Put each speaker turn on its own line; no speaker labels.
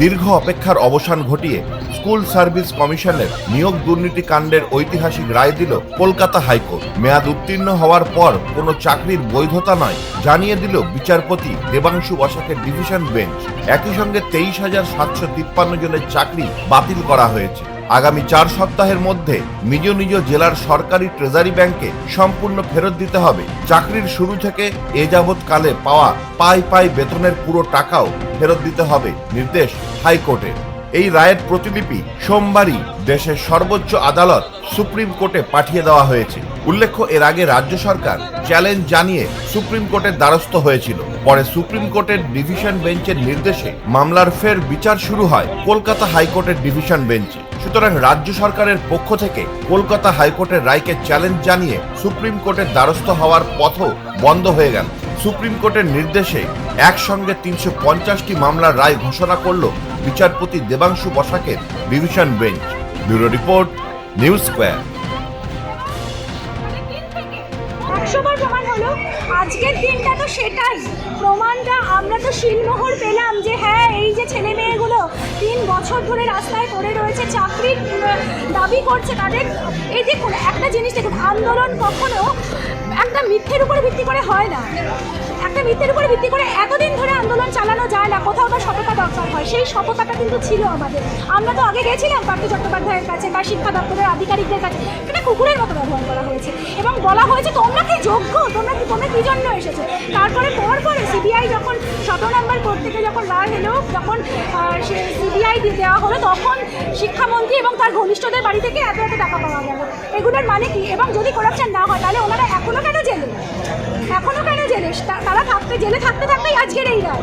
দীর্ঘ অপেক্ষার অবসান ঘটিয়ে স্কুল সার্ভিস কমিশনের নিয়োগ দুর্নীতি কাণ্ডের ঐতিহাসিক রায় দিল কলকাতা হাইকোর্ট। মেয়াদ উত্তীর্ণ হওয়ার পর কোনো চাকরির বৈধতা নয়, জানিয়ে দিল বিচারপতি দেবাংশু বসাকের ডিভিশন বেঞ্চ। একই সঙ্গে তেইশ হাজার সাতশো তিপ্পান্ন জনের চাকরি বাতিল করা হয়েছে। আগামী চার সপ্তাহের মধ্যে নিজ নিজ জেলার সরকারি ট্রেজারি ব্যাংকে সম্পূর্ণ ফেরত দিতে হবে। চাকরির শুরু থেকে এ যাবৎ কালে পাওয়া পাই পাই বেতনের পুরো টাকাও ফেরত দিতে হবে, নির্দেশ হাইকোর্টের এই রায়ের প্রতিলিপি সোমবারই দেশের সর্বোচ্চ আদালত সুপ্রিম কোর্টে পাঠিয়ে দেওয়া হয়েছে। উল্লেখ্য, এর আগে রাজ্য সরকার চ্যালেঞ্জ জানিয়ে সুপ্রিম কোর্টের দ্বারস্থ হয়েছিল। পরে সুপ্রিম কোর্টের ডিভিশন বেঞ্চের নির্দেশে মামলার ফের বিচার শুরু হয়। কলকাতা হাইকোর্টের ডিভিশন বেঞ্চে। সুতরাং রাজ্য সরকারের পক্ষ থেকে কলকাতা হাইকোর্টের রায়কে চ্যালেঞ্জ জানিয়ে সুপ্রিম কোর্টের দ্বারস্থ হওয়ার পথও বন্ধ হয়ে গেল। সুপ্রিম কোর্টের নির্দেশে একসঙ্গে তিনশো পঞ্চাশটি মামলার রায় ঘোষণা করল বিচারপতি Debangshu বসাকের division bench. Bureau report, news square.
হলো, আজকের দিনটা তো সেটাই। প্রমাণটা আমরা তো শিলমোহর পেলাম যে হ্যাঁ এই যে ছেলে মেয়েগুলো তিন বছর ধরে রাস্তায় পড়ে রয়েছে চাকরির দাবি করছে তাদের। এই দেখুন, একটা জিনিস দেখুন, আন্দোলন কখনো একটা মিথ্যের উপরে ভিত্তি করে হয় না। একটা মিথ্যের উপরে ভিত্তি করে এতদিন ধরে আন্দোলন চালানো যায় না, কোথাও তো সততা দরকার হয়, সেই সততাটা কিন্তু ছিল আমাদের। আমরা তো আগে গেছিলাম পার্থ চট্টোপাধ্যায়ের কাছে বা শিক্ষা দপ্তরের আধিকারিকদের কাছে এটা কুকুরের মতো ব্যবহার করা হয়েছে। এবং বলা হয়েছে, তোমরা কি যোগ্য? তোমরা কি তোমরা কি জন্য এসেছ? তারপরে পর পরে সিবিআই যখন শত নম্বর কোর্ট থেকে যখন রায় এলো, যখন সিবিআই দেওয়া হলো, তখন শিক্ষামন্ত্রী এবং তার ঘনিষ্ঠদের বাড়ি থেকে এত এত টাকা পাওয়া গেল। এগুলোর মানে কি? এবং যদি করাপশন না হয়, তাহলে ওনারা এখনও কেন জেলে? এখনও কেন জেলে? তারা থাকতে, জেলে থাকতে থাকতেই আজকের এই রায়